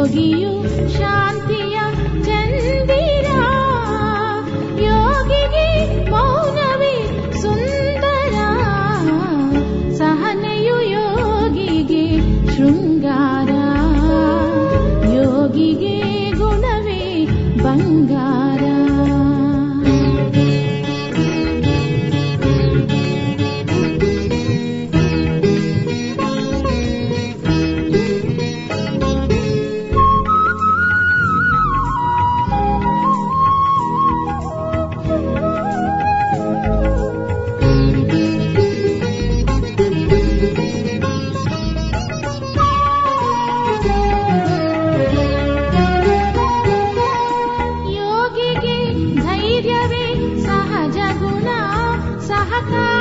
foguinho, chante. चाहता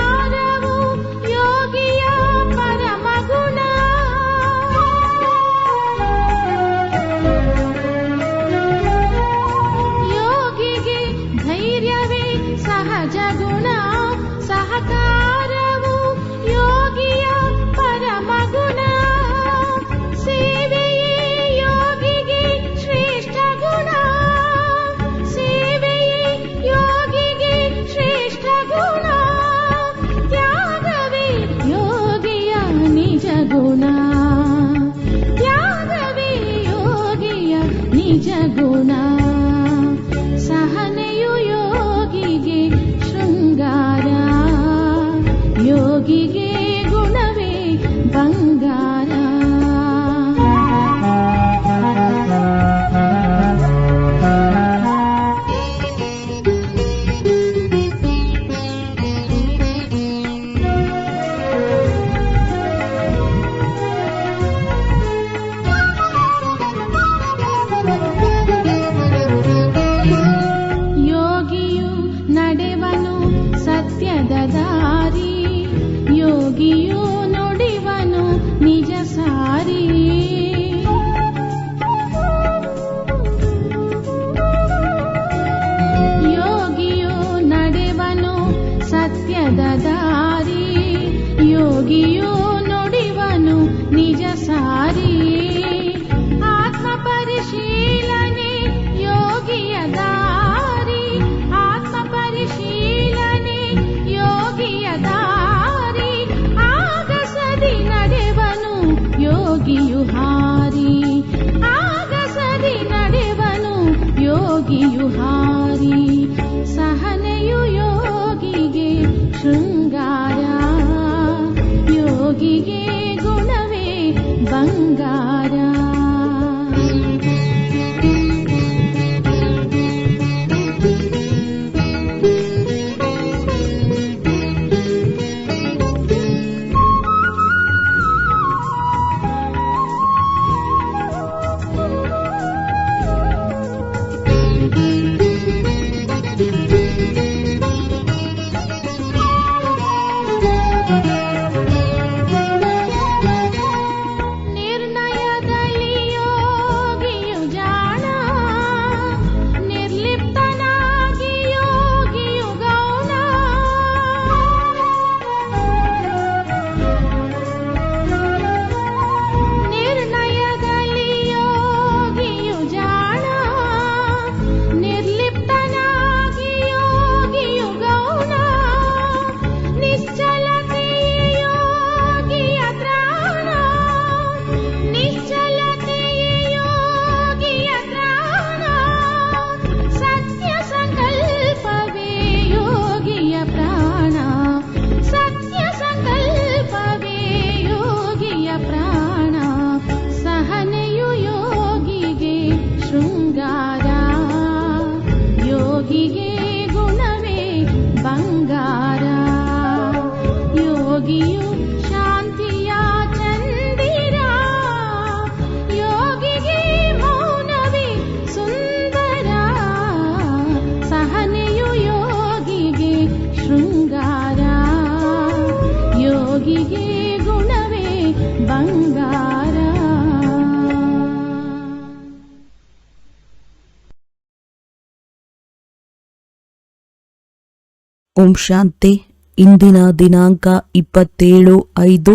ಓಂ ಶಾಂತಿ. ಇಂದಿನ ದಿನಾಂಕ ಇಪ್ಪತ್ತೇಳು ಐದು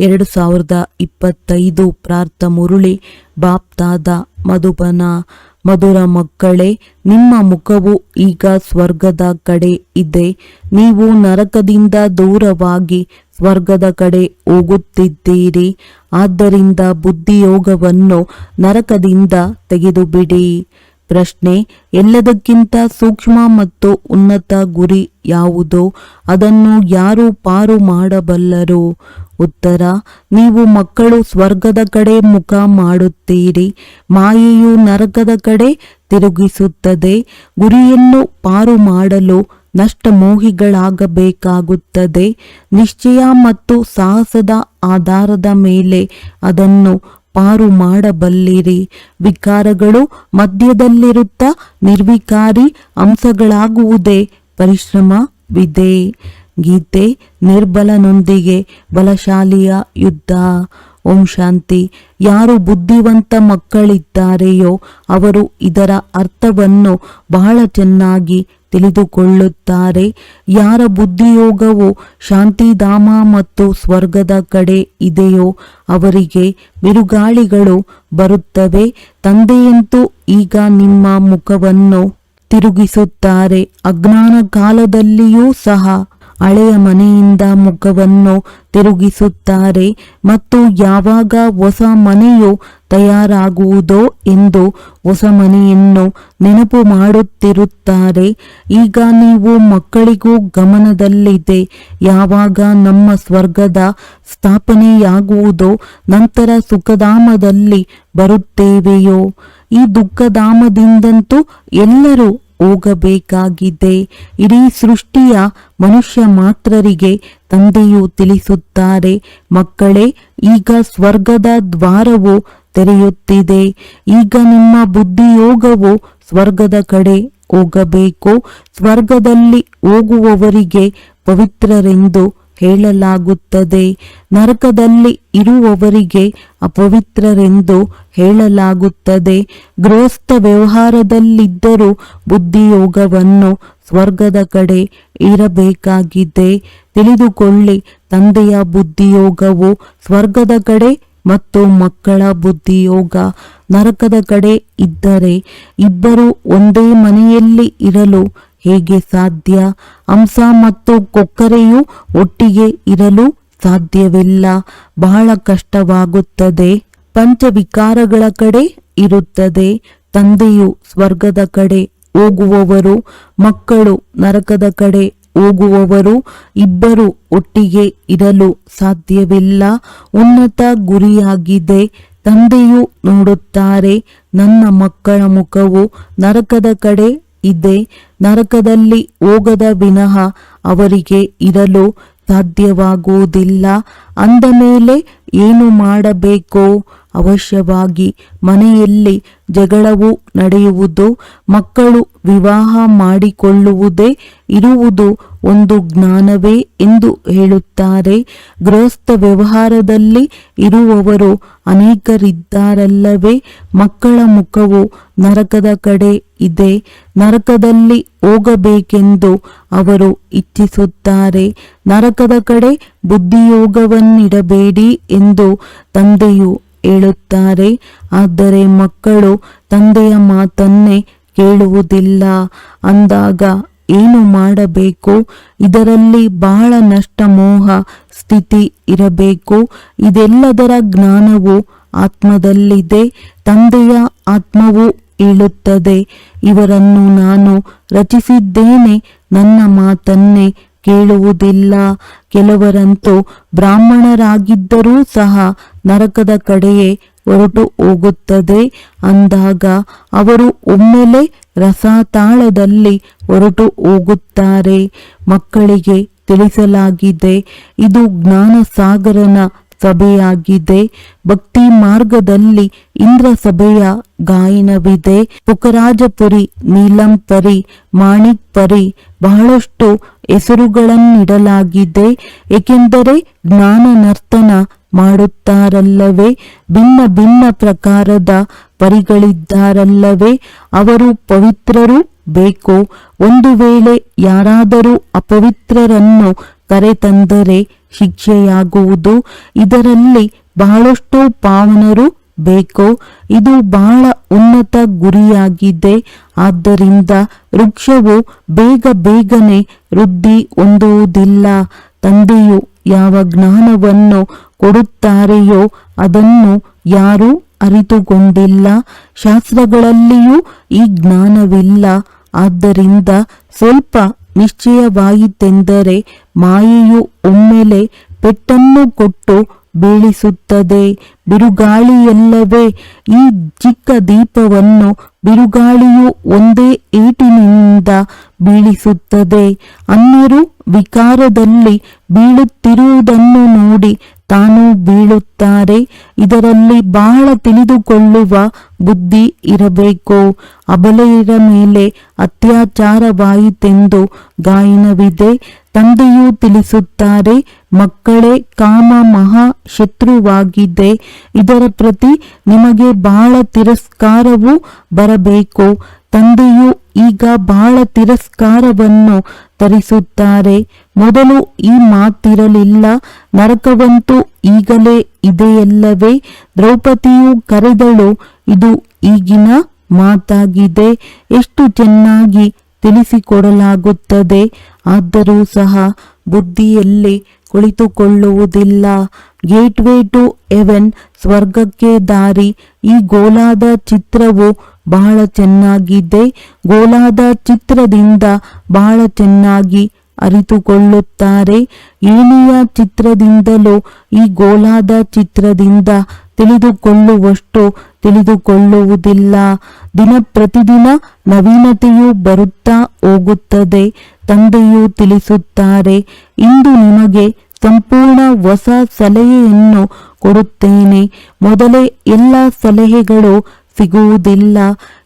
ಎರಡು ಸಾವಿರದ ಇಪ್ಪತ್ತೈದು. ಪ್ರಾರ್ಥ ಮುರುಳಿ, ಬಾಪ್ತಾದ ಮಧುಬನ, ಮಧುರ ಮಕ್ಕಳೇ, ನಿಮ್ಮ ಮುಖವು ಈಗ ಸ್ವರ್ಗದ ಕಡೆ ಇದೆ. ನೀವು ನರಕದಿಂದ ದೂರವಾಗಿ ಸ್ವರ್ಗದ ಕಡೆ ಹೋಗುತ್ತಿದ್ದೀರಿ. ಆದ್ದರಿಂದ ಬುದ್ಧಿಯೋಗವನ್ನು ನರಕದಿಂದ ತೆಗೆದುಬಿಡಿ. ಪ್ರಶ್ನೆ, ಎಲ್ಲದಕ್ಕಿಂತ ಸೂಕ್ಷ್ಮ ಮತ್ತು ಉನ್ನತ ಗುರಿ ಯಾವುದು? ಅದನ್ನು ಯಾರು ಪಾರು ಮಾಡಬಲ್ಲರು? ಉತ್ತರ, ನೀವು ಮಕ್ಕಳು ಸ್ವರ್ಗದ ಕಡೆ ಮುಖ ಮಾಡುತ್ತೀರಿ, ಮಾಯೆಯು ನರಕದ ಕಡೆ ತಿರುಗಿಸುತ್ತದೆ, ಗುರಿಯನ್ನು ಪಾರು ಮಾಡಲು ನಷ್ಟ ಮೋಹಿಗಳಾಗಬೇಕಾಗುತ್ತದೆ ನಿಶ್ಚಯ ಮತ್ತು ಸಾಹಸದ ಆಧಾರದ ಮೇಲೆ ಅದನ್ನು ಪಾರು ಮಾಡಬಲ್ಲಿರಿ. ವಿಕಾರಗಳು ಮಧ್ಯದಲ್ಲಿರುತ್ತಾ ನಿರ್ವಿಕಾರಿ ಅಂಶಗಳಾಗುವುದೇ? ಪರಿಶ್ರಮವಿದೆ ಗೀತೆ, ನಿರ್ಬಲನೊಂದಿಗೆ ಬಲಶಾಲಿಯ ಯುದ್ಧ. ಓಂ ಶಾಂತಿ. ಯಾರು ಬುದ್ಧಿವಂತ ಮಕ್ಕಳಿದ್ದಾರೆಯೋ ಅವರು ಇದರ ಅರ್ಥವನ್ನು ಬಹಳ ಚೆನ್ನಾಗಿ ತಿಳಿದುಕೊಳ್ಳುತ್ತಾರೆ. ಯಾರ ಬುದ್ಧಿಯೋಗವು ಶಾಂತಿಧಾಮ ಮತ್ತು ಸ್ವರ್ಗದ ಕಡೆ ಇದೆಯೋ ಅವರಿಗೆ ಬಿರುಗಾಳಿಗಳು ಬರುತ್ತವೆ. ತಂದೆಯಂತೂ ಈಗ ನಿಮ್ಮ ಮುಖವನ್ನು ತಿರುಗಿಸುತ್ತಾರೆ. ಅಜ್ಞಾನ ಕಾಲದಲ್ಲಿಯೂ ಸಹ ಹಳೆಯ ಮನೆಯಿಂದ ಮುಖವನ್ನು ತಿರುಗಿಸುತ್ತಾರೆ ಮತ್ತು ಯಾವಾಗ ಹೊಸ ಮನೆಯು ತಯಾರಾಗುವುದೋ ಎಂದು ಹೊಸ ಮನೆಯನ್ನು ನೆನಪು ಮಾಡುತ್ತಿರುತ್ತಾರೆ. ಈಗ ನೀವು ಮಕ್ಕಳಿಗೂ ಗಮನದಲ್ಲಿದೆ. ಯಾವಾಗ ನಮ್ಮ ಸ್ವರ್ಗದ ಸ್ಥಾಪನೆಯಾಗುವುದೋ ನಂತರ ಸುಖಧಾಮದಲ್ಲಿ ಬರುತ್ತೇವೆಯೋ. ಈ ದುಃಖಧಾಮದಿಂದಂತೂ ಎಲ್ಲರೂ ಹೋಗಬೇಕಾಗಿದೆ. ಇಡೀ ಸೃಷ್ಟಿಯ ಮನುಷ್ಯ ಮಾತ್ರರಿಗೆ ತಂದೆಯು ತಿಳಿಸುತ್ತಾರೆ. ಮಕ್ಕಳೇ, ಈಗ ಸ್ವರ್ಗದ ದ್ವಾರವು ತೆರೆಯುತ್ತಿದೆ. ಈಗ ನಿಮ್ಮ ಬುದ್ಧಿಯೋಗವು ಸ್ವರ್ಗದ ಕಡೆ ಹೋಗಬೇಕು. ಸ್ವರ್ಗದಲ್ಲಿ ಹೋಗುವವರಿಗೆ ಪವಿತ್ರರೆಂದು ಹೇಳಲಾಗುತ್ತದೆ. ನರಕದಲ್ಲಿ ಇರುವವರಿಗೆ ಅಪವಿತ್ರರೆಂದು ಹೇಳಲಾಗುತ್ತದೆ. ಗೃಹಸ್ಥ ವ್ಯವಹಾರದಲ್ಲಿದ್ದರೂ ಬುದ್ಧಿಯೋಗವನ್ನು ಸ್ವರ್ಗದ ಕಡೆ ಇರಬೇಕಾಗಿದೆ. ತಿಳಿದುಕೊಳ್ಳಿ, ತಂದೆಯ ಬುದ್ಧಿಯೋಗವು ಸ್ವರ್ಗದ ಕಡೆ ಮತ್ತು ಮಕ್ಕಳ ಬುದ್ಧಿಯೋಗ ನರಕದ ಕಡೆ ಇದ್ದರೆ, ಇಬ್ಬರು ಒಂದೇ ಮನೆಯಲ್ಲಿ ಇರಲು ಹೇಗೆ ಸಾಧ್ಯ? ಹಂಸ ಮತ್ತು ಕೊಕ್ಕರೆಯು ಒಟ್ಟಿಗೆ ಇರಲು ಸಾಧ್ಯವಿಲ್ಲ. ಬಹಳ ಕಷ್ಟವಾಗುತ್ತದೆ. ಪಂಚವಿಕಾರಗಳ ಕಡೆ ಇರುತ್ತದೆ. ತಂದೆಯು ಸ್ವರ್ಗದ ಕಡೆ ಹೋಗುವವರು, ಮಕ್ಕಳು ನರಕದ ಕಡೆ ಹೋಗುವವರು, ಇಬ್ಬರು ಒಟ್ಟಿಗೆ ಇರಲು ಸಾಧ್ಯವಿಲ್ಲ. ಉನ್ನತ ಗುರಿಯಾಗಿದೆ. ತಂದೆಯು ನೋಡುತ್ತಾರೆ, ನನ್ನ ಮಕ್ಕಳ ಮುಖವು ನರಕದ ಕಡೆ ಇದೆ ನರಕದಲ್ಲಿ ಹೋಗದ ವಿನಃ ಅವರಿಗೆ ಇರಲು ಸಾಧ್ಯವಾಗುವುದಿಲ್ಲ. ಅಂದ ಮೇಲೆ ಏನು ಮಾಡಬೇಕೋ ಅವಶ್ಯವಾಗಿ ಮನೆಯಲ್ಲಿ ಜಗಳವು ನಡೆಯುವುದು, ಮಕ್ಕಳು ವಿವಾಹ ಮಾಡಿಕೊಳ್ಳುವುದೇ ಇರುವುದು ಒಂದು ಜ್ಞಾನವೇ ಎಂದು ಹೇಳುತ್ತಾರೆ. ಗೃಹಸ್ಥ ವ್ಯವಹಾರದಲ್ಲಿ ಇರುವವರು ಅನೇಕರಿದ್ದಾರಲ್ಲವೇ, ಮಕ್ಕಳ ಮುಖವು ನರಕದ ಕಡೆ ಇದೆ, ನರಕದಲ್ಲಿ ಹೋಗಬೇಕೆಂದು ಅವರು ಇಚ್ಛಿಸುತ್ತಾರೆ. ನರಕದ ಕಡೆ ಬುದ್ಧಿಯೋಗವನ್ನಿಡಬೇಡಿ ಎಂದು ತಂದೆಯು ಹೇಳುತ್ತಾರೆ. ಆದರೆ ಮಕ್ಕಳು ತಂದೆಯ ಮಾತನ್ನೇ ಕೇಳುವುದಿಲ್ಲ. ಅಂದಾಗ ಏನು ಮಾಡಬೇಕು? ಇದರಲ್ಲಿ ಬಹಳ ನಷ್ಟ ಮೋಹ ಸ್ಥಿತಿ ಇರಬೇಕು. ಇದೆಲ್ಲದರ ಜ್ಞಾನವು ಆತ್ಮದಲ್ಲಿದೆ. ತಂದೆಯ ಆತ್ಮವು ಹೇಳುತ್ತದೆ, ಇವರನ್ನು ನಾನು ರಚಿಸಿದ್ದೇನೆ, ನನ್ನ ಮಾತನ್ನೇ ಕೇಳುವುದಿಲ್ಲ. ಕೆಲವರಂತೂ ಬ್ರಾಹ್ಮಣರಾಗಿದ್ದರೂ ಸಹ ನರಕದ ಕಡೆಯೇ ಹೊರಟು ಹೋಗುತ್ತದೆ. ಅಂದಾಗ ಅವರು ಒಮ್ಮೆಲೆ ರಸತಾಳದಲ್ಲಿ ಹೊರಟು ಹೋಗುತ್ತಾರೆ. ಮಕ್ಕಳಿಗೆ ತಿಳಿಸಲಾಗಿದೆ, ಇದು ಜ್ಞಾನಸಾಗರನ ಸಭೆಯಾಗಿದೆ. ಭಕ್ತಿ ಮಾರ್ಗದಲ್ಲಿ ಇಂದ್ರ ಸಭೆಯ ಗಾಯನವಿದೆ. ಪುಕರಾಜಪುರಿ, ನೀಲಂಪರಿ ಮಾಣಿಕ್ ಪರಿ ಬಹಳಷ್ಟು ಹೆಸರುಗಳನ್ನಿಡಲಾಗಿದೆ. ಏಕೆಂದರೆ ಜ್ಞಾನ ನರ್ತನ ಮಾಡುತ್ತಾರಲ್ಲವೇ? ಭಿನ್ನ ಭಿನ್ನ ಪ್ರಕಾರದ ಪರಿಗಳಿದ್ದಾರಲ್ಲವೇ? ಅವರು ಪವಿತ್ರರು ಬೇಕು? ಒಂದು ವೇಳೆ ಯಾರಾದರೂ ಅಪವಿತ್ರರನ್ನು ಕರೆತಂದರೆ ಶಿಕ್ಷೆಯಾಗುವುದು. ಇದರಲ್ಲಿ ಬಹಳಷ್ಟು ಪಾವನರು ಬೇಕು, ಇದು ಬಹಳ ಉನ್ನತ ಗುರಿಯಾಗಿದೆ. ಆದ್ದರಿಂದ ವೃಕ್ಷವು ಬೇಗ ಬೇಗನೆ ವೃದ್ಧಿ ಹೊಂದುವುದಿಲ್ಲ. ತಂದೆಯು ಯಾವ ಜ್ಞಾನವನ್ನು ಕೊಡುತ್ತಾರೆಯೋ ಅದನ್ನು ಯಾರೂ ಅರಿತುಕೊಂಡಿಲ್ಲ ಶಾಸ್ತ್ರಗಳಲ್ಲಿಯೂ ಈ ಜ್ಞಾನವಿಲ್ಲ. ಆದ್ದರಿಂದ ಸ್ವಲ್ಪ ನಿಶ್ಚಯವಾಯಿತೆಂದರೆ ಮಾಯೆಯು ಒಮ್ಮೆಲೆ ಪೆಟ್ಟನ್ನು ಕೊಟ್ಟು ಬೀಳಿಸುತ್ತದೆ. ಬಿರುಗಾಳಿಯಲ್ಲವೇ ಈ ಚಿಕ್ಕ ದೀಪವನ್ನು ಬಿರುಗಾಳಿಯು ಒಂದೇ ಏಟಿನಿಂದ ಬೀಳಿಸುತ್ತದೆ. ಅನ್ಯರು ವಿಕಾರದಲ್ಲಿ ಬೀಳುತ್ತಿರುವುದನ್ನು ನೋಡಿ ತಾನು ಬೀಳುತ್ತಾರೆ. ಇದರಲ್ಲಿ ಬಹಳ ತಿಳಿದುಕೊಳ್ಳುವ ಬುದ್ಧಿ ಇರಬೇಕು. ಅಬಲೆಯರ ಮೇಲೆ ಅತ್ಯಾಚಾರವಾಯಿತೆಂದು ಗಾಯನವಿದೆ. ತಂದೆಯು ತಿಳಿಸುತ್ತಾರೆ, ಮಕ್ಕಳೇ, ಕಾಮ ಮಹಾ ಶತ್ರುವಾಗಿದೆ. ಇದರ ಪ್ರತಿ ನಿಮಗೆ ಬಹಳ ತಿರಸ್ಕಾರವೂ ಬರಬೇಕು. ತಂದೆಯು ಈಗ ಬಹಳ ತಿರಸ್ಕಾರವನ್ನು ತರಿಸುತ್ತಾರೆ ಮೊದಲು ಈ ಮಾತಿರಲಿಲ್ಲ. ನರಕವಂತೂ ಈಗಲೇ ಇದೆಯಲ್ಲವೇ? ದ್ರೌಪದಿಯು ಕರೆದಳು, ಇದು ಈಗಿನ ಮಾತಾಗಿದೆ. ಎಷ್ಟು ಚೆನ್ನಾಗಿ ತಿಳಿಸಿಕೊಡಲಾಗುತ್ತದೆ. ಆದರೂ ಸಹ ಬುದ್ಧಿಯಲ್ಲಿ ಕುಳಿತುಕೊಳ್ಳುವುದಿಲ್ಲ. ಗೇಟ್ವೇ ಟು ಎವೆನ್ ಸ್ವರ್ಗಕ್ಕೆ ದಾರಿ. ಈ ಗೋಲಾದ ಚಿತ್ರವು ಬಹಳ ಚೆನ್ನಾಗಿದೆ. ಗೋಲಾದ ಚಿತ್ರದಿಂದ ಬಹಳ ಚೆನ್ನಾಗಿ ಅರಿತುಕೊಳ್ಳುತ್ತಾರೆ. ಏಣಿಯ ಚಿತ್ರದಿಂದಲೂ ಈ ಗೋಲಾದ ಚಿತ್ರದಿಂದ ತಿಳಿದುಕೊಳ್ಳುವಷ್ಟು ತಿಳಿದುಕೊಳ್ಳುವುದಿಲ್ಲ. ದಿನ ಪ್ರತಿದಿನ ನವೀನತೆಯು ಬರುತ್ತಾ ಹೋಗುತ್ತದೆ. ತಂದೆಯು ತಿಳಿಸುತ್ತಾರೆ, ಇಂದು ನಿಮಗೆ ಸಂಪೂರ್ಣ ಹೊಸ ಸಲಹೆಯನ್ನು ಕೊಡುತ್ತೇನೆ. ಮೊದಲೇ ಎಲ್ಲ ಸಲಹೆಗಳು ಸಿಗುವುದಿಲ್ಲ.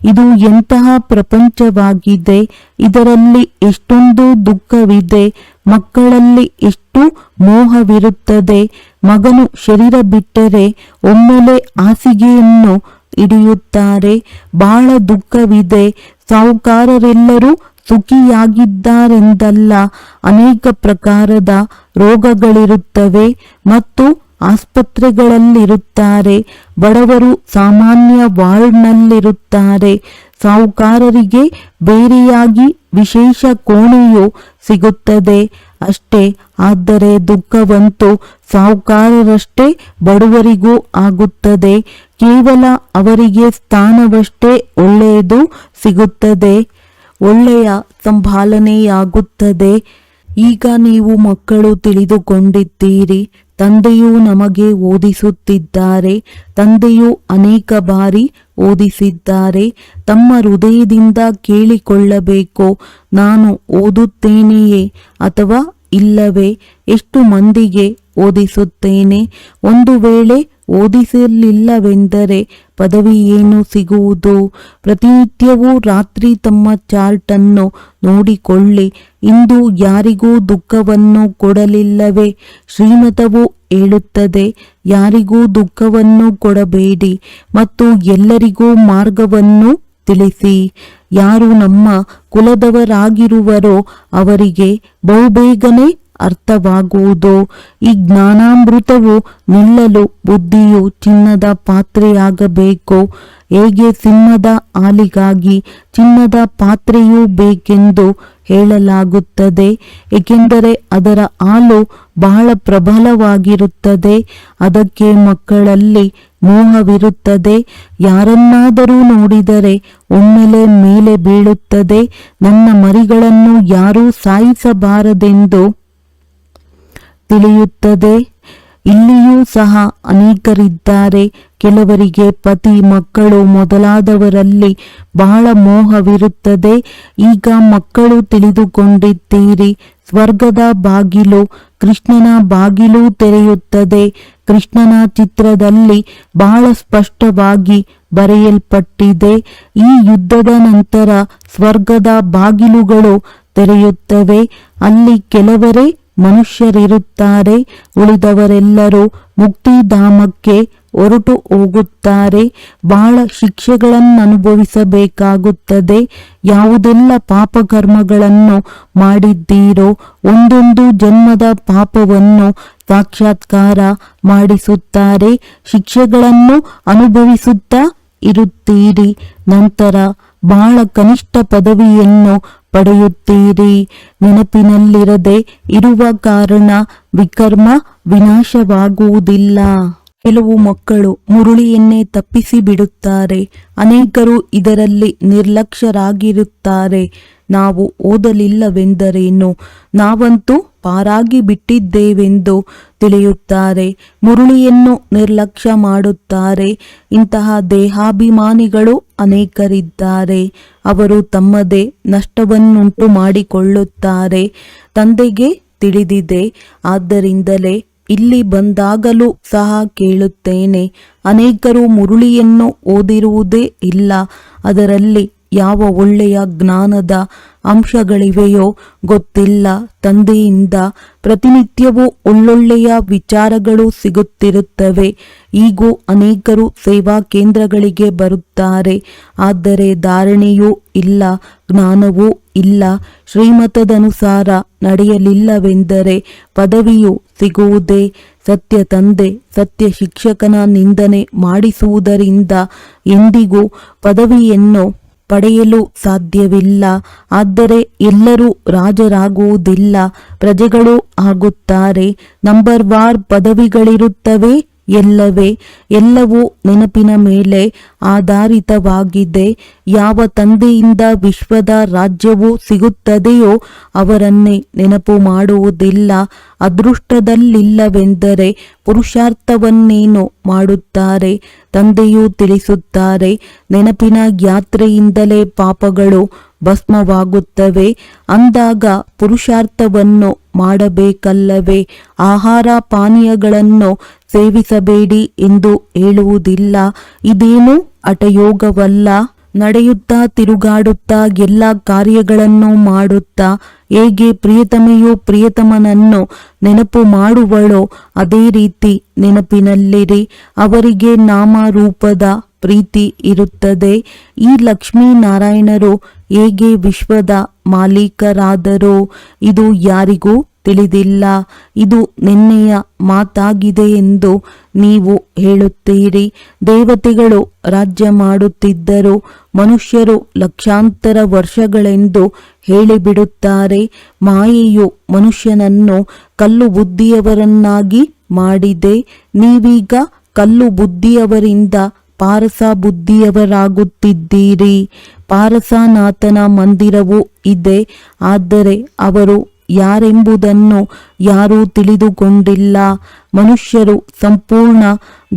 ಇದು ಎಂತಹ ಪ್ರಪಂಚವಾಗಿದೆ? ಇದರಲ್ಲಿ ಎಷ್ಟೊಂದು ದುಃಖವಿದೆ. ಮಕ್ಕಳಲ್ಲಿ ಎಷ್ಟು ಮೋಹವಿರುತ್ತದೆ. ಮಗನು ಶರೀರ ಬಿಟ್ಟರೆ ಒಮ್ಮೆಲೆ ಹಾಸಿಗೆಯನ್ನು ಹಿಡಿಯುತ್ತಾರೆ. ಬಹಳ ದುಃಖವಿದೆ. ಸಾಹುಕಾರರೆಲ್ಲರೂ ಸುಖಿಯಾಗಿದ್ದಾರೆಂದಲ್ಲ. ಅನೇಕ ಪ್ರಕಾರದ ರೋಗಗಳಿರುತ್ತವೆ ಮತ್ತು ಆಸ್ಪತ್ರೆಗಳಲ್ಲಿರುತ್ತಾರೆ. ಬಡವರು ಸಾಮಾನ್ಯ ವಾರ್ಡ್ನಲ್ಲಿರುತ್ತಾರೆ. ಸಾಹುಕಾರರಿಗೆ ಬೇರೆಯಾಗಿ ವಿಶೇಷ ಕೋಣೆಯು ಸಿಗುತ್ತದೆ. ಅಷ್ಟೇ, ಆದರೆ ದುಃಖವಂತೂ ಸಾಹುಕಾರರಷ್ಟೇ ಬಡವರಿಗೂ ಆಗುತ್ತದೆ. ಕೇವಲ ಅವರಿಗೆ ಸ್ಥಾನವಷ್ಟೇ ಒಳ್ಳೆಯದು ಸಿಗುತ್ತದೆ. ಒಳ್ಳೆಯ ಸಂಭಾಲನೆಯಾಗುತ್ತದೆ. ಈಗ ನೀವು ಮಕ್ಕಳು ತಿಳಿದುಕೊಂಡಿದ್ದೀರಿ, ತಂದೆಯು ನಮಗೆ ಓದಿಸುತ್ತಿದ್ದಾರೆ, ತಂದೆಯು ಅನೇಕ ಬಾರಿ ಓದಿಸಿದ್ದಾರೆ, ತಮ್ಮ ಹೃದಯದಿಂದ ಕೇಳಿಕೊಳ್ಳಬೇಕು, ನಾನು ಓದುತ್ತೇನೆಯೇ ಅಥವಾ ಇಲ್ಲವೇ, ಎಷ್ಟು ಮಂದಿಗೆ ಓದಿಸುತ್ತೇನೆ, ಒಂದು ವೇಳೆ ಓದಿಸಲಿಲ್ಲವೆಂದರೆ ಪದವಿ ಏನು ಸಿಗುವುದು? ಪ್ರತಿನಿತ್ಯವೂ ರಾತ್ರಿ ತಮ್ಮ ಚಾರ್ಟನ್ನು ನೋಡಿಕೊಳ್ಳಿ ಇಂದು ಯಾರಿಗೂ ದುಃಖವನ್ನು ಕೊಡಲಿಲ್ಲವೇ? ಶ್ರೀಮತವು ಹೇಳುತ್ತದೆ, ಯಾರಿಗೂ ದುಃಖವನ್ನು ಕೊಡಬೇಡಿ ಮತ್ತು ಎಲ್ಲರಿಗೂ ಮಾರ್ಗವನ್ನು ತಿಳಿಸಿ. ಯಾರು ನಮ್ಮ ಕುಲದವರಾಗಿರುವರೋ ಅವರಿಗೆ ಬಹುಬೇಗನೆ ಅರ್ಥವಾಗುವುದು. ಈ ಜ್ಞಾನಾಮೃತವು ನಿಲ್ಲಲು ಬುದ್ಧಿಯು ಚಿನ್ನದ ಪಾತ್ರೆಯಾಗಬೇಕು. ಹೇಗೆ ಸಿಂಹದ ಹಾಲಿಗಾಗಿ ಚಿನ್ನದ ಪಾತ್ರೆಯೂ ಬೇಕೆಂದು ಹೇಳಲಾಗುತ್ತದೆ. ಏಕೆಂದರೆ ಅದರ ಹಾಲು ಬಹಳ ಪ್ರಬಲವಾಗಿರುತ್ತದೆ. ಅದಕ್ಕೆ ಮಕ್ಕಳಲ್ಲಿ ಮೋಹವಿರುತ್ತದೆ. ಯಾರನ್ನಾದರೂ ನೋಡಿದರೆ ಒಮ್ಮೆಲೆ ಮೇಲೆ ಬೀಳುತ್ತದೆ. ನನ್ನ ಮರಿಗಳನ್ನು ಯಾರೂ ಸಾಯಿಸಬಾರದೆಂದು ತಿಳಿಯುತ್ತದೆ. ಇಲ್ಲಿಯೂ ಸಹ ಅನೇಕರಿದ್ದಾರೆ. ಕೆಲವರಿಗೆ ಪತಿ ಮಕ್ಕಳು ಮೊದಲಾದವರಲ್ಲಿ ಬಹಳ ಮೋಹವಿರುತ್ತದೆ. ಈಗ ಮಕ್ಕಳು ತಿಳಿದುಕೊಂಡಿದ್ದೀರಿ. ಸ್ವರ್ಗದ ಬಾಗಿಲು ಕೃಷ್ಣನ ಬಾಗಿಲು ತೆರೆಯುತ್ತದೆ. ಕೃಷ್ಣನ ಚಿತ್ರದಲ್ಲಿ ಬಹಳ ಸ್ಪಷ್ಟವಾಗಿ ಬರೆಯಲ್ಪಟ್ಟಿದೆ. ಈ ಯುದ್ಧದ ನಂತರ ಸ್ವರ್ಗದ ಬಾಗಿಲುಗಳು ತೆರೆಯುತ್ತವೆ. ಅಲ್ಲಿ ಕೆಲವರೇ ಮನುಷ್ಯರಿರುತ್ತಾರೆ. ಉಳಿದವರೆಲ್ಲರೂ ಮುಕ್ತಿಧಾಮಕ್ಕೆ ಹೊರಟು ಹೋಗುತ್ತಾರೆ. ಬಹಳ ಶಿಕ್ಷೆಗಳನ್ನು ಅನುಭವಿಸಬೇಕಾಗುತ್ತದೆ ಯಾವುದೆಲ್ಲ ಪಾಪಕರ್ಮಗಳನ್ನು ಮಾಡಿದ್ದೀರೋ, ಒಂದೊಂದು ಜನ್ಮದ ಪಾಪವನ್ನು ಸಾಕ್ಷಾತ್ಕಾರ ಮಾಡಿಸುತ್ತಾರೆ. ಶಿಕ್ಷೆಗಳನ್ನು ಅನುಭವಿಸುತ್ತಾ ಇರುತ್ತೀರಿ. ನಂತರ ಬಹಳ ಕನಿಷ್ಠ ಪದವಿಯನ್ನು ಪಡೆಯುತ್ತೀರಿ. ನೆನಪಿನಲ್ಲಿರದೆ ಇರುವ ಕಾರಣ ವಿಕರ್ಮ ವಿನಾಶವಾಗುವುದಿಲ್ಲ. ಕೆಲವು ಮಕ್ಕಳು ಮುರುಳಿಯನ್ನೇ ತಪ್ಪಿಸಿ ಬಿಡುತ್ತಾರೆ. ಅನೇಕರು ಇದರಲ್ಲಿ ನಿರ್ಲಕ್ಷ್ಯರಾಗಿರುತ್ತಾರೆ. ನಾವು ಓದಲಿಲ್ಲವೆಂದರೇನು? ನಾವಂತೂ ಪಾರಾಗಿ ಬಿಟ್ಟಿದ್ದೇವೆಂದು ತಿಳಿಯುತ್ತಾರೆ. ಮುರುಳಿಯನ್ನು ನಿರ್ಲಕ್ಷ್ಯ ಮಾಡುತ್ತಾರೆ. ಇಂತಹ ದೇಹಾಭಿಮಾನಿಗಳು ಅನೇಕರಿದ್ದಾರೆ. ಅವರು ತಮ್ಮದೇ ನಷ್ಟವನ್ನುಂಟು ಮಾಡಿಕೊಳ್ಳುತ್ತಾರೆ ತಂದೆಗೆ ತಿಳಿದಿದೆ. ಆದ್ದರಿಂದಲೇ ಇಲ್ಲಿ ಬಂದಾಗಲೂ ಸಹ ಕೇಳುತ್ತೇನೆ, ಅನೇಕರು ಮುರುಳಿಯನ್ನು ಓದಿರುವುದೇ ಇಲ್ಲ. ಅದರಲ್ಲಿ ಯಾವ ಒಳ್ಳೆಯ ಜ್ಞಾನದ ಅಂಶಗಳಿವೆಯೋ ಗೊತ್ತಿಲ್ಲ. ತಂದೆಯಿಂದ ಪ್ರತಿನಿತ್ಯವೂ ಒಳ್ಳೊಳ್ಳೆಯ ವಿಚಾರಗಳು ಸಿಗುತ್ತಿರುತ್ತವೆ. ಈಗೂ ಅನೇಕರು ಸೇವಾ ಕೇಂದ್ರಗಳಿಗೆ ಬರುತ್ತಾರೆ. ಆದರೆ ಧಾರಣೆಯೂ ಇಲ್ಲ, ಜ್ಞಾನವೂ ಇಲ್ಲ. ಶ್ರೀಮತದನುಸಾರ ನಡೆಯಲಿಲ್ಲವೆಂದರೆ ಪದವಿಯು ಸಿಗುವುದೇ ಸತ್ಯ ತಂದೆ, ಸತ್ಯ ಶಿಕ್ಷಕನ ನಿಂದನೆ ಮಾಡಿಸುವುದರಿಂದ ಎಂದಿಗೂ ಪದವಿಯನ್ನು ಪಡೆಯಲು ಸಾಧ್ಯವಿಲ್ಲ. ಆದರೆ ಎಲ್ಲರೂ ರಾಜರಾಗುವುದಿಲ್ಲ. ಪ್ರಜೆಗಳು ಆಗುತ್ತಾರೆ. ನಂಬರ್ ವಾರ್ ಪದವಿಗಳಿರುತ್ತವೆ. ಎಲ್ಲವೇ, ಎಲ್ಲವೂ ನೆನಪಿನ ಮೇಲೆ ಆಧಾರಿತವಾಗಿದೆ ಯಾವ ತಂದೆಯಿಂದ ವಿಶ್ವದ ರಾಜ್ಯವು ಸಿಗುತ್ತದೆಯೋ ಅವರನ್ನೇ ನೆನಪು ಮಾಡುವುದಿಲ್ಲ. ಅದೃಷ್ಟದಲ್ಲಿಲ್ಲವೆಂದರೆ ಪುರುಷಾರ್ಥವನ್ನೇನು ಮಾಡುತ್ತಾರೆ, ತಂದೆಯೂ ತಿಳಿಸುತ್ತಾರೆ. ನೆನಪಿನ ಯಾತ್ರೆಯಿಂದಲೇ ಪಾಪಗಳು ಭಸ್ಮವಾಗುತ್ತವೆ. ಅಂದಾಗ ಪುರುಷಾರ್ಥವನ್ನು ಮಾಡಬೇಕಲ್ಲವೇ? ಆಹಾರ ಪಾನೀಯಗಳನ್ನು ಸೇವಿಸಬೇಡಿ ಎಂದು ಹೇಳುವುದಿಲ್ಲ. ಇದೇನು ಹಠಯೋಗವಲ್ಲ ನಡೆಯುತ್ತಾ, ತಿರುಗಾಡುತ್ತಾ, ಎಲ್ಲ ಕಾರ್ಯಗಳನ್ನು ಮಾಡುತ್ತಾ, ಹೇಗೆ ಪ್ರಿಯತಮೆಯು ಪ್ರಿಯತಮನನ್ನು ನೆನಪು ಮಾಡುವಳೋ ಅದೇ ರೀತಿ ನೆನಪಿನಲ್ಲಿರಿ. ಅವರಿಗೆ ನಾಮರೂಪದ ಪ್ರೀತಿ ಇರುತ್ತದೆ. ಈ ಲಕ್ಷ್ಮೀನಾರಾಯಣರು ಹೇಗೆ ವಿಶ್ವದ ಮಾಲೀಕರಾದರೋ, ಇದು ಯಾರಿಗೂ ತಿಳಿದಿಲ್ಲ. ಇದು ನಿನ್ನೆಯ ಮಾತಾಗಿದೆ ಎಂದು ನೀವು ಹೇಳುತ್ತೀರಿ. ದೇವತೆಗಳು ರಾಜ್ಯ ಮಾಡುತ್ತಿದ್ದರು. ಮನುಷ್ಯರು ಲಕ್ಷಾಂತರ ವರ್ಷಗಳೆಂದು ಹೇಳಿಬಿಡುತ್ತಾರೆ. ಮಾಯೆಯು ಮನುಷ್ಯನನ್ನು ಕಲ್ಲು ಬುದ್ಧಿಯವರನ್ನಾಗಿ ಮಾಡಿದೆ. ನೀವೀಗ ಕಲ್ಲು ಬುದ್ಧಿಯವರಿಂದ ಪಾರಸ ಬುದ್ಧಿಯವರಾಗುತ್ತಿದ್ದೀರಿ ಪಾರಸನಾಥನ ಮಂದಿರವೂ ಇದೆ. ಆದರೆ ಅವರು ಯಾರೆಂಬುದನ್ನು ಯಾರೂ ತಿಳಿದುಕೊಂಡಿಲ್ಲ. ಮನುಷ್ಯರು ಸಂಪೂರ್ಣ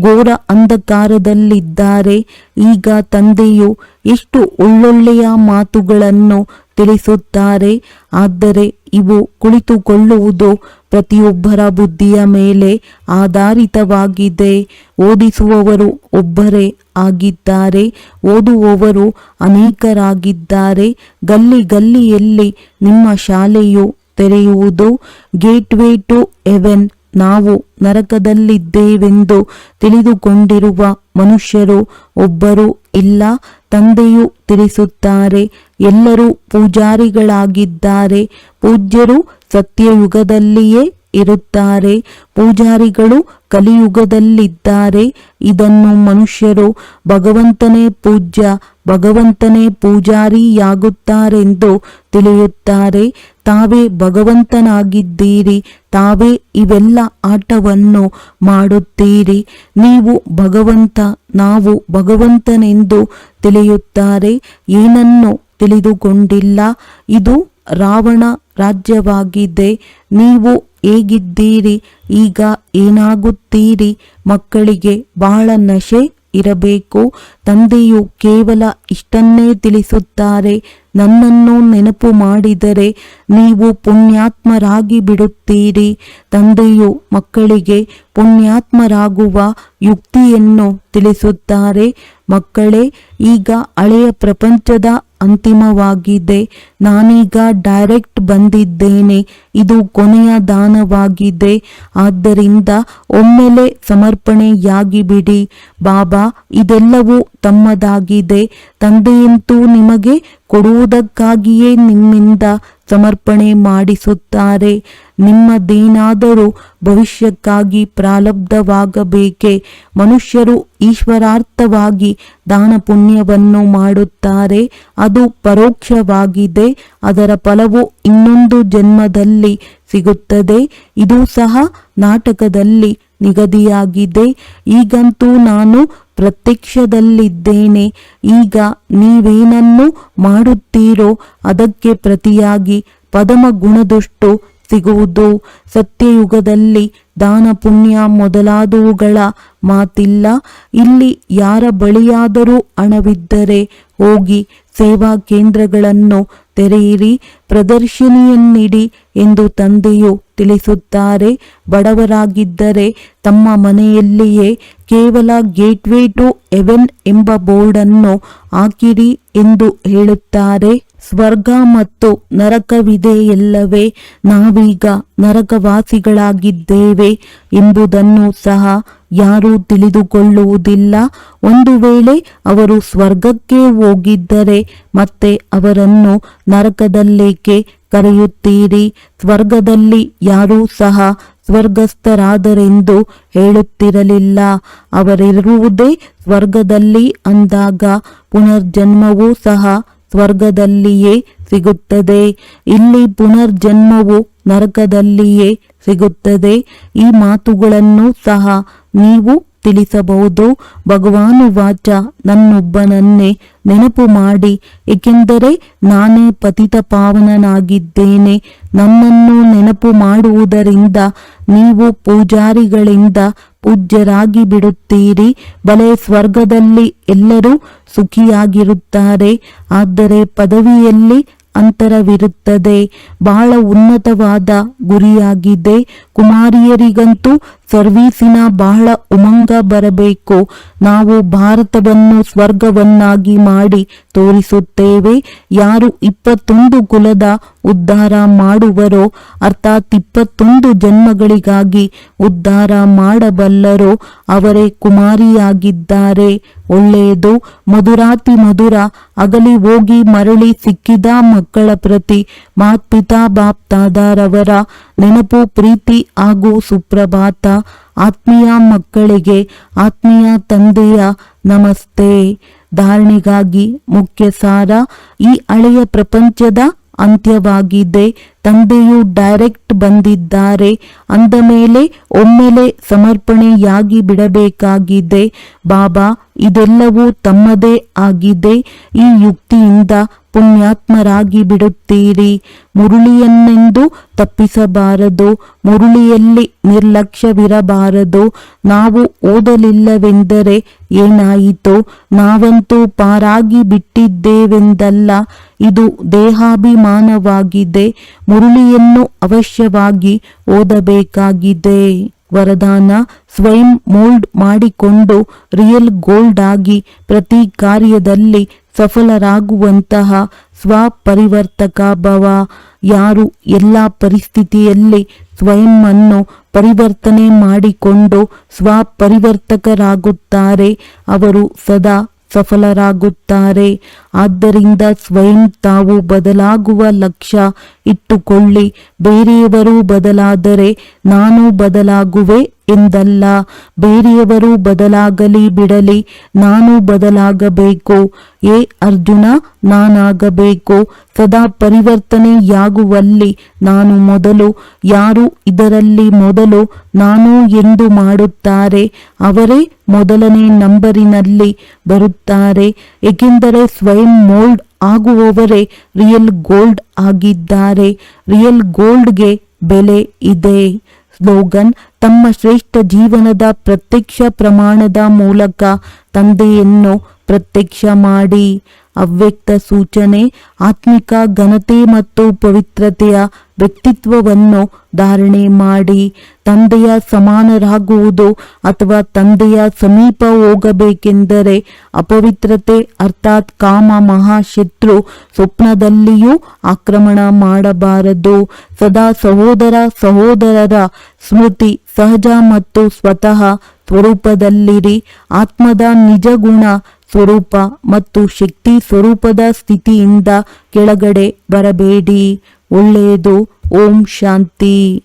ಘೋರ ಅಂಧಕಾರದಲ್ಲಿದ್ದಾರೆ. ಈಗ ತಂದೆಯು ಎಷ್ಟು ಒಳ್ಳೊಳ್ಳೆಯ ಮಾತುಗಳನ್ನು ತಿಳಿಸುತ್ತಾರೆ. ಆದರೆ ಇವು ಕುಳಿತುಕೊಳ್ಳುವುದು ಪ್ರತಿಯೊಬ್ಬರ ಬುದ್ಧಿಯ ಮೇಲೆ ಆಧಾರಿತವಾಗಿದೆ. ಓದಿಸುವವರು ಒಬ್ಬರೇ ಆಗಿದ್ದಾರೆ. ಓದುವವರು ಅನೇಕರಾಗಿದ್ದಾರೆ. ಗಲ್ಲಿ ಗಲ್ಲಿಯಲ್ಲಿ ನಿಮ್ಮ ಶಾಲೆಯು ತೆರೆಯುವುದು ಗೇಟ್ವೇ ಟು ಎವೆನ್ ನಾವು ನರಕದಲ್ಲಿದ್ದೇವೆಂದು ತಿಳಿದುಕೊಂಡಿರುವ ಮನುಷ್ಯರು ಒಬ್ಬರು ಇಲ್ಲ, ತಂದೆಯು ತಿಳಿಸುತ್ತಾರೆ, ಎಲ್ಲರೂ ಪೂಜಾರಿಗಳಾಗಿದ್ದಾರೆ, ಪೂಜ್ಯರು ಸತ್ಯಯುಗದಲ್ಲಿಯೇ ಇರುತ್ತಾರೆ, ಪೂಜಾರಿಗಳು ಕಲಿಯುಗದಲ್ಲಿದ್ದಾರೆ. ಇದನ್ನು ಮನುಷ್ಯರು ಭಗವಂತನೇ ಪೂಜ್ಯ, ಭಗವಂತನೇ ಪೂಜಾರಿಯಾಗುತ್ತಾರೆಂದು ತಿಳಿಯುತ್ತಾರೆ. ತಾವೇ ಭಗವಂತನಾಗಿದ್ದೀರಿ, ತಾವೇ ಇವೆಲ್ಲ ಆಟವನ್ನು ಮಾಡುತ್ತೀರಿ. ನೀವು ಭಗವಂತ, ನಾವು ಭಗವಂತನೆಂದು ತಿಳಿಯುತ್ತಾರೆ, ಏನನ್ನು ತಿಳಿದುಕೊಂಡಿಲ್ಲ. ಇದು ರಾವಣ ರಾಜ್ಯವಾಗಿದೆ. ನೀವು ಹೇಗಿದ್ದೀರಿ? ಈಗ ಏನಾಗುತ್ತೀರಿ? ಮಕ್ಕಳಿಗೆ ಬಹಳ ನಶೆ ಇರಬೇಕು. ತಂದೆಯು ಕೇವಲ ಇಷ್ಟನ್ನೇ ತಿಳಿಸುತ್ತಾರೆ. ನನ್ನನ್ನು ನೆನಪು ಮಾಡಿದರೆ ನೀವು ಪುಣ್ಯಾತ್ಮರಾಗಿ ಬಿಡುತ್ತೀರಿ. ತಂದೆಯು ಮಕ್ಕಳಿಗೆ ಪುಣ್ಯಾತ್ಮರಾಗುವ ಯುಕ್ತಿಯನ್ನು ತಿಳಿಸುತ್ತಾರೆ. ಮಕ್ಕಳೇ, ಈಗ ಹಳೆಯ ಪ್ರಪಂಚದ ಅಂತಿಮವಾಗಿದೆ. ನಾನೀಗ ಡೈರೆಕ್ಟ್ ಬಂದಿದ್ದೇನೆ. ಇದು ಕೊನೆಯ ದಾನವಾಗಿದೆ. ಆದ್ದರಿಂದ ಒಮ್ಮೆಲೆ ಸಮರ್ಪಣೆಯಾಗಿ ಬಿಡಿ ಬಾಬಾ, ಇದೆಲ್ಲವೂ ತಮ್ಮದಾಗಿದೆ. ತಂದೆಯಂತೂ ನಿಮಗೆ ಕೊಡುವುದಕ್ಕಾಗಿಯೇ ನಿಮ್ಮಿಂದ ಸಮರ್ಪಣೆ ಮಾಡಿಸುತ್ತಾರೆ. ನಿಮ್ಮದೇನಾದರೂ ಭವಿಷ್ಯಕ್ಕಾಗಿ ಪ್ರಾಲಬ್ಧವಾಗಬೇಕೆ? ಮನುಷ್ಯರು ಈಶ್ವರಾರ್ಥವಾಗಿ ದಾನ ಪುಣ್ಯವನ್ನು ಮಾಡುತ್ತಾರೆ, ಅದು ಪರೋಕ್ಷವಾಗಿದೆ, ಅದರ ಫಲವು ಇನ್ನೊಂದು ಜನ್ಮದಲ್ಲಿ ಸಿಗುತ್ತದೆ, ಇದು ಸಹ ನಾಟಕದಲ್ಲಿ ನಿಗದಿಯಾಗಿದೆ. ಈಗಂತೂ ನಾನು ಪ್ರತ್ಯಕ್ಷದಲ್ಲಿದ್ದೇನೆ, ಈಗ ನೀವೇನನ್ನು ಮಾಡುತ್ತೀರೋ ಅದಕ್ಕೆ ಪ್ರತಿಯಾಗಿ ಪದಮ ಗುಣದಷ್ಟು ಸಿಗುವುದು. ಸತ್ಯಯುಗದಲ್ಲಿ ದಾನ ಪುಣ್ಯ ಮೊದಲಾದವುಗಳ ಮಾತಿಲ್ಲ. ಇಲ್ಲಿ ಯಾರ ಬಳಿಯಾದರೂ ಹಣವಿದ್ದರೆ ಹೋಗಿ ಸೇವಾ ಕೇಂದ್ರಗಳನ್ನು ತೆರೆಯಿರಿ, ಪ್ರದರ್ಶಿನಿಯನ್ನಿಡಿ ಎಂದು ತಂದೆಯು ತಿಳಿಸುತ್ತಾರೆ. ಬಡವರಾಗಿದ್ದರೆ ತಮ್ಮ ಮನೆಯಲ್ಲಿಯೇ ಕೇವಲ ಗೇಟ್ವೇ ಟು ಎವೆನ್ ಎಂಬ ಬೋರ್ಡನ್ನು ಹಾಕಿರಿ ಎಂದು ಹೇಳುತ್ತಾರೆ. ಸ್ವರ್ಗ ಮತ್ತು ನರಕವಿದೆ ಎಲ್ಲವೇ, ನಾವೀಗ ನರಕವಾಸಿಗಳಾಗಿದ್ದೇವೆ ಎಂಬುದನ್ನು ಸಹ ಯಾರೂ ತಿಳಿದುಕೊಳ್ಳುವುದಿಲ್ಲ. ಒಂದು ವೇಳೆ ಅವರು ಸ್ವರ್ಗಕ್ಕೆ ಹೋಗಿದ್ದರೆ ಮತ್ತೆ ಅವರನ್ನು ನರಕದಲ್ಲೇಕೆ ಕರೆಯುತ್ತೀರಿ? ಸ್ವರ್ಗದಲ್ಲಿ ಯಾರೂ ಸಹ ಸ್ವರ್ಗಸ್ಥರಾದರೆಂದು ಹೇಳುತ್ತಿರಲಿಲ್ಲ. ಅವರಿರುವುದೇ ಸ್ವರ್ಗದಲ್ಲಿ ಅಂದಾಗ ಪುನರ್ಜನ್ಮವೂ ಸಹ ಸ್ವರ್ಗದಲ್ಲಿಯೇ ಸಿಗುತ್ತದೆ. ಇಲ್ಲಿ ಪುನರ್ಜನ್ಮವು ನರಕದಲ್ಲಿಯೇ ಸಿಗುತ್ತದೆ. ಈ ಮಾತುಗಳನ್ನು ಸಹ ನೀವು ತಿಳಿಸಬಹುದು. ಭಗವಾನು ವಾಚ ನನ್ನೊಬ್ಬನನ್ನೇ ನೆನಪು ಮಾಡಿ, ಏಕೆಂದರೆ ನಾನೇ ಪತಿತ ಪಾವನನಾಗಿದ್ದೇನೆ. ನನ್ನನ್ನು ನೆನಪು ಮಾಡುವುದರಿಂದ, ನೀವು ಪೂಜಾರಿಗಳಿಂದ ಪೂಜ್ಯರಾಗಿ ಬಿಡುತ್ತೀರಿ. ಬಲೆ ಸ್ವರ್ಗದಲ್ಲಿ ಎಲ್ಲರೂ ಸುಖಿಯಾಗಿರುತ್ತಾರೆ. ಆದರೆ ಪದವಿಯಲ್ಲಿ ಅಂತರವಿರುತ್ತದೆ. ಬಹಳ ಉನ್ನತವಾದ ಗುರಿಯಾಗಿದೆ. ಕುಮಾರಿಯರಿಗಂತೂ ಸರ್ವೀಸಿನ ಬಹಳ ಉಮಂಗ ಬರಬೇಕು. ನಾವು ಭಾರತವನ್ನು ಸ್ವರ್ಗವನ್ನಾಗಿ ಮಾಡಿ ತೋರಿಸುತ್ತೇವೆ. ಯಾರು ಇಪ್ಪತ್ತೊಂದು ಕುಲದ ಉದ್ಧಾರ ಮಾಡುವರೋ, ಅರ್ಥಾತ್ ಇಪ್ಪತ್ತೊಂದು ಜನ್ಮಗಳಿಗಾಗಿ ಉದ್ಧಾರ ಮಾಡಬಲ್ಲರೋ, ಅವರೇ ಕುಮಾರಿಯಾಗಿದ್ದಾರೆ. ಒಳ್ಳೆಯದು. ಮಧುರಾತಿ ಮಧುರ, ಅಗಲಿ ಹೋಗಿ ಮರಳಿ ಸಿಕ್ಕಿದ ಮಕ್ಕಳ ಪ್ರತಿ, ಮಾತ್ಪಿತಾ ಬಾಪ್ತಾದಾರವರ ನೆನಪು, ಪ್ರೀತಿ ಹಾಗೂ ಸುಪ್ರಭಾತ. ಆತ್ಮೀಯ ಮಕ್ಕಳಿಗೆ ಆತ್ಮೀಯ ತಂದೆಯ ನಮಸ್ತೆ. ಧಾರಣೆಗಾಗಿ ಮುಖ್ಯ ಸಾರ ಈ ಹಳೆಯ ಪ್ರಪಂಚದ ಅಂತ್ಯವಾಗಿದೆ. ತಂದೆಯು ಡೈರೆಕ್ಟ್ ಬಂದಿದ್ದಾರೆ. ಅಂದ ಮೇಲೆ ಒಮ್ಮೆಲೆ ಸಮರ್ಪಣೆಯಾಗಿ ಬಿಡಬೇಕಾಗಿದೆ. ಬಾಬಾ, ಇದೆಲ್ಲವೂ ತಮ್ಮದೇ ಆಗಿದೆ. ಈ ಯುಕ್ತಿಯಿಂದ ಪುಣ್ಯಾತ್ಮರಾಗಿ ಬಿಡುತ್ತೀರಿ. ಮುರುಳಿಯನ್ನೆಂದು ತಪ್ಪಿಸಬಾರದು. ಮುರುಳಿಯಲ್ಲಿ ನಿರ್ಲಕ್ಷ್ಯವಿರಬಾರದು. ನಾವು ಓದಲಿಲ್ಲವೆಂದರೆ ಏನಾಯಿತು? ನಾವಂತೂ ಪಾರಾಗಿ ಬಿಟ್ಟಿದ್ದೇವೆಂದಲ್ಲ. ಇದು ದೇಹಾಭಿಮಾನವಾಗಿದೆ. ಮುರುಳಿಯನ್ನು ಅವಶ್ಯವಾಗಿ ಓದಬೇಕಾಗಿದೆ. ವರದಾನ ಸ್ವಯಂ ಮೋಲ್ಡ್ ಮಾಡಿಕೊಂಡು ರಿಯಲ್ ಗೋಲ್ಡ್ ಆಗಿ ಪ್ರತಿ ಕಾರ್ಯದಲ್ಲಿ ಸಫಲರಾಗುವಂತಹ ಸ್ವಪರಿವರ್ತಕ ಭವ. ಯಾರು ಎಲ್ಲ ಪರಿಸ್ಥಿತಿಯಲ್ಲಿ ಸ್ವಯಂ ಅನ್ನು ಪರಿವರ್ತನೆ ಮಾಡಿಕೊಂಡು ಸ್ವಪರಿವರ್ತಕರಾಗುತ್ತಾರೆ, ಅವರು ಸದಾ ಸಫಲರಾಗುತ್ತಾರೆ. ಆದ್ದರಿಂದ ಸ್ವಯಂ ತಾವು ಬದಲಾಗುವ ಲಕ್ಷ್ಯ ಇಟ್ಟುಕೊಳ್ಳಿ. ಬೇರೆಯವರು ಬದಲಾದರೆ ನಾನು ಬದಲಾಗುವೆ ಎಂದಲ್ಲ. ಬೇರೆಯವರು ಬದಲಾಗಲಿ ಬಿಡಲಿ, ನಾನು ಬದಲಾಗಬೇಕು. ಏ ಅರ್ಜುನ, ನಾನಾಗಬೇಕು. ಸದಾ ಪರಿವರ್ತನೆಯಾಗುವಲ್ಲಿ ನಾನು ಮೊದಲು, ಯಾರು ಇದರಲ್ಲಿ ಮೊದಲು ನಾನು ಎಂದು ಮಾಡುತ್ತಾರೆ, ಅವರೇ ಮೊದಲನೇ ನಂಬರಿನಲ್ಲಿ ಬರುತ್ತಾರೆ. ಏಕೆಂದರೆ ಸ್ವಯಂ ಮೋಲ್ಡ್ ಆಗುವವರೇ ರಿಯಲ್ ಗೋಲ್ಡ್ ಆಗಿದ್ದಾರೆ. ರಿಯಲ್ ಗೋಲ್ಡ್ಗೆ ಬೆಲೆ ಇದೆ. ಸ್ಲೋಗನ್, ತಮ್ಮ ಶ್ರೇಷ್ಠ ಜೀವನದ ಪ್ರತ್ಯಕ್ಷ ಪ್ರಮಾಣದ ಮೂಲಕ ತಂದೆಯನ್ನು ಪ್ರತ್ಯಕ್ಷ ಮಾಡಿ ಅವ್ಯಕ್ತ ಸೂಚನೆ, ಆತ್ಮಿಕ ಘನತೆ ಮತ್ತು ಪವಿತ್ರತೆಯ ವ್ಯಕ್ತಿತ್ವವನ್ನು ಧಾರಣೆ ಮಾಡಿ ತಂದೆಯ ಸಮಾನರಾಗುವುದು ಅಥವಾ ತಂದೆಯ ಸಮೀಪ ಹೋಗಬೇಕೆಂದರೆ ಅಪವಿತ್ರತೆ ಅರ್ಥಾತ್ ಕಾಮ ಮಹಾಶತ್ರು ಸ್ವಪ್ನದಲ್ಲಿಯೂ ಆಕ್ರಮಣ ಮಾಡಬಾರದು. ಸದಾ ಸಹೋದರ ಸಹೋದರರ ಸ್ಮೃತಿ ಸಹಜ ಮತ್ತು ಸ್ವತಃ ಸ್ವರೂಪದಲ್ಲಿರಿ. ಆತ್ಮದ ನಿಜ ಗುಣ ಸ್ವರೂಪ ಮತ್ತು ಶಕ್ತಿ ಸ್ವರೂಪದ ಸ್ಥಿತಿಯಿಂದ ಕೆಳಗಡೆ ಬರಬೇಡಿ. ಒಳ್ಳೆಯದು. ಓಂ ಶಾಂತಿ.